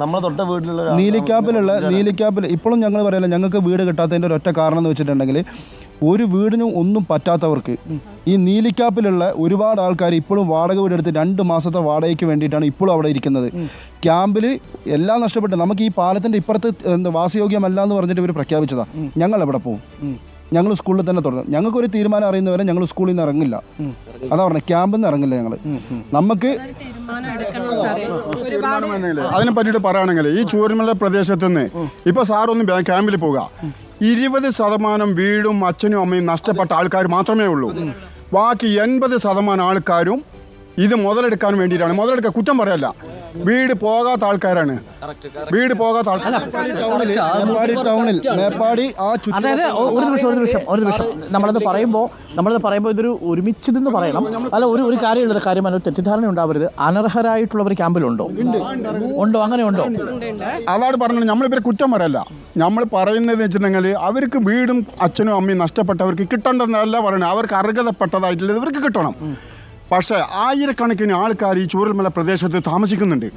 നമ്മളെ തൊട്ട വീട്ടിലുള്ള ഒരു- നീലിക്കാപ്പിലുള്ള നീലിക്കാപ്പിൽ ഇപ്പോഴും ഞങ്ങൾ പറയല്ല ഞങ്ങൾക്ക് വീട് കിട്ടാത്തതിന്റെ ഒരൊറ്റ കാരണം എന്ന് വെച്ചിട്ടുണ്ടെങ്കിൽ ഒരു വീടിനും ഒന്നും പറ്റാത്തവർക്ക് ഈ നീലിക്കാപ്പിലുള്ള ഒരുപാട് ആൾക്കാർ ഇപ്പോഴും വാടക വീട് വീടെടുത്ത് രണ്ട് മാസത്തെ വാടകയ്ക്ക് വേണ്ടിയിട്ടാണ് ഇപ്പോഴും അവിടെ ഇരിക്കുന്നത്. ക്യാമ്പിൽ എല്ലാം നഷ്ടപ്പെട്ട് നമുക്ക് ഈ പാലത്തിന്റെ ഇപ്പുറത്ത് എന്താ വാസയോഗ്യമല്ല എന്ന് പറഞ്ഞിട്ട് ഇവർ പ്രഖ്യാപിച്ചതാണ് ഞങ്ങൾ എവിടെ പോകും ഞങ്ങൾ സ്കൂളിൽ തന്നെ തുടരും ഞങ്ങൾക്കൊരു തീരുമാനം അറിയുന്നവരെ ഞങ്ങൾ സ്കൂളിൽ നിന്ന് ഇറങ്ങില്ല. അതാ പറഞ്ഞത് ക്യാമ്പിൽ നിന്ന് ഇറങ്ങില്ല ഞങ്ങൾ നമുക്ക് അതിനെ പറ്റിയിട്ട് പറയുകയാണെങ്കിൽ ഈ ചൂരമല പ്രദേശത്ത് നിന്ന് ഇപ്പൊ സാറൊന്ന് ക്യാമ്പിൽ പോകുക ഇരുപത് ശതമാനം വീടും അച്ഛനും അമ്മയും നഷ്ടപ്പെട്ട ആൾക്കാർ മാത്രമേ ഉള്ളൂ. ബാക്കി എൺപത് ശതമാനം ആൾക്കാരും ഇത് മുതലെടുക്കാൻ വേണ്ടിയിട്ടാണ്. മുതലെടുക്കാൻ കുറ്റം പറയല്ല. വീട് പോകാത്ത ആൾക്കാരാണ്. വീട് പോകാത്ത മേപ്പാടി ടൗണിൽ മേപ്പാടി ആ അതായത് ഒരു നിമിഷം ഒരു നിമിഷം ഒരു നിമിഷം. നമ്മളത് പറയുമ്പോൾ നമ്മളത് പറയുമ്പോൾ ഇതൊരു ഒരുമിച്ച് നിന്ന് പറയണം അല്ല ഒരു ഒരു കാര്യമുള്ളത് കാര്യം അതിന് തെറ്റിദ്ധാരണ ഉണ്ടാവരുത്. അനർഹരായിട്ടുള്ളവർ ക്യാമ്പിലുണ്ടോ ഉണ്ടോ? അങ്ങനെ ഉണ്ടോ? അതാണ് പറഞ്ഞത്. നമ്മളിവരെ കുറ്റം പറയല്ല. നമ്മൾ പറയുന്നത് വെച്ചിട്ടുണ്ടെങ്കിൽ അവർക്ക് വീടും അച്ഛനും അമ്മയും നഷ്ടപ്പെട്ടവർക്ക് കിട്ടേണ്ടതെന്നല്ല പറയുന്നത്. അവർക്ക് അർഹതപ്പെട്ടതായിട്ടുള്ളത് ഇവർക്ക് കിട്ടണം. പക്ഷേ ആയിരക്കണക്കിന് ആൾക്കാർ ഈ ചൂരൽമല പ്രദേശത്ത് താമസിക്കുന്നുണ്ട്.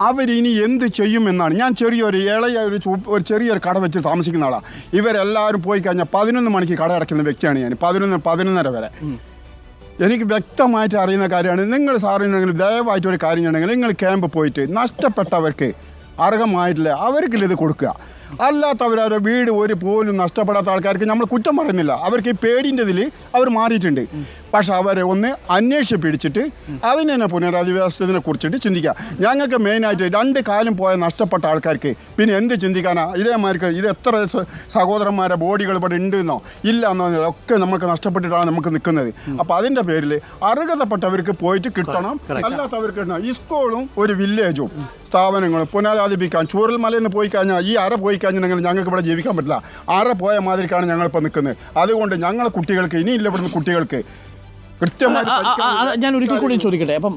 അവരിനി എന്ത് ചെയ്യും എന്നാണ്. ഞാൻ ചെറിയൊരു ഇളയ ഒരു ഒരു ചെറിയൊരു കട വെച്ച് താമസിക്കുന്ന ആളാണ് ഇവരെല്ലാവരും പോയി കഴിഞ്ഞാൽ പതിനൊന്ന് മണിക്ക് കട അടയ്ക്കുന്ന വ്യക്തിയാണ് ഞാൻ. പതിനൊന്ന് പതിനൊന്നര വരെ. എനിക്ക് വ്യക്തമായിട്ട് അറിയുന്ന കാര്യമാണ്. നിങ്ങൾ സാറിനെങ്കിൽ ദയവായിട്ട് ഒരു കാര്യം ചെയ്യണമെങ്കിൽ നിങ്ങൾ ക്യാമ്പ് പോയിട്ട് നഷ്ടപ്പെട്ടവർക്ക് അർഹമായിട്ടില്ല അവർക്കില്ല ഇത് കൊടുക്കുക. അല്ലാത്തവരവരുടെ വീട് ഒരു പോലും നഷ്ടപ്പെടാത്ത ആൾക്കാർക്ക് നമ്മൾ കുറ്റം പറയുന്നില്ല. അവർക്ക് ഈ പേടിന്റെ ഇതിൽ അവർ മാറിയിട്ടുണ്ട്. പക്ഷെ അവരെ ഒന്ന് അന്വേഷിച്ച് പിടിച്ചിട്ട് അതിനെ തന്നെ പുനരധിവാസത്തിനെ കുറിച്ചിട്ട് ചിന്തിക്കുക. ഞങ്ങൾക്ക് മെയിനായിട്ട് രണ്ട് കാലം പോയ നഷ്ടപ്പെട്ട ആൾക്കാർക്ക് പിന്നെ എന്ത് ചിന്തിക്കാനാ? ഇതേമാർക്ക് ഇത് എത്ര സഹോദരന്മാരെ ബോഡികൾ ഇവിടെ ഉണ്ട് എന്നോ ഇല്ല എന്നോ ഒക്കെ നമുക്ക് നഷ്ടപ്പെട്ടിട്ടാണ് നമുക്ക് നിൽക്കുന്നത്. അപ്പോൾ അതിന്റെ പേരിൽ അർഹതപ്പെട്ടവർക്ക് പോയിട്ട് കിട്ടണം. അല്ലാത്തവർക്ക് കിട്ടണം. ഈ സ്കൂളും ഒരു വില്ലേജും സ്ഥാപനങ്ങളും പുനരാധിപ്പിക്കാൻ ചൂരൽമലയിൽ നിന്ന് പോയി കഴിഞ്ഞാൽ ഈ അര പോയി കഴിഞ്ഞാൽ ഞങ്ങൾക്ക് ഇവിടെ ജീവിക്കാൻ പറ്റില്ല. അര പോയ മാതിരിക്കാണ് ഞങ്ങളിപ്പോൾ നിൽക്കുന്നത്. അതുകൊണ്ട് ഞങ്ങളെ കുട്ടികൾക്ക് ഇനിയില്ല ഇവിടുന്ന് കുട്ടികൾക്ക് കൃത്യമായി ഞാൻ ഒരിക്കൽ കൂടി ചോദിക്കട്ടെ? അപ്പം